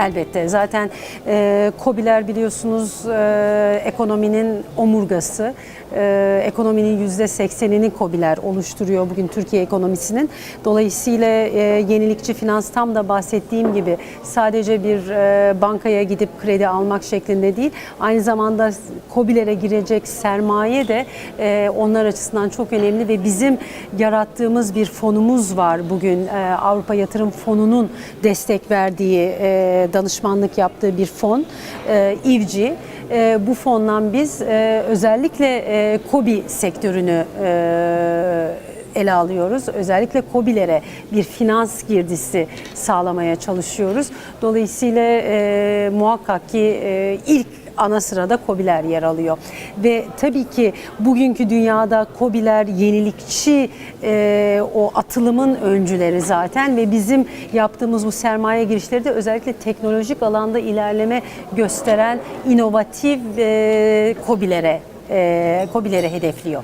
Elbette. Zaten e, KOBİ'ler biliyorsunuz e, ekonominin omurgası. E, ekonominin yüzde seksenini KOBİ'ler oluşturuyor bugün Türkiye ekonomisinin. Dolayısıyla e, yenilikçi finans tam da bahsettiğim gibi sadece bir e, bankaya gidip kredi almak şeklinde değil, aynı zamanda KOBİ'lere girecek sermaye de e, onlar açısından çok önemli ve bizim yarattığımız bir fonumuz var bugün e, Avrupa Yatırım Fonu'nun destek verdiği e, danışmanlık yaptığı bir fon e, İVCI. E, bu fondan biz e, özellikle KOBİ sektörünü ele alıyoruz. Özellikle KOBİ'lere bir finans girdisi sağlamaya çalışıyoruz. Dolayısıyla e, muhakkak ki e, ilk ana sırada KOBİ'ler yer alıyor. Ve tabii ki bugünkü dünyada KOBİ'ler yenilikçi e, o atılımın öncüleri zaten ve bizim yaptığımız bu sermaye girişleri de özellikle teknolojik alanda ilerleme gösteren inovatif e, KOBİ'lere e, KOBİ'lere hedefliyor.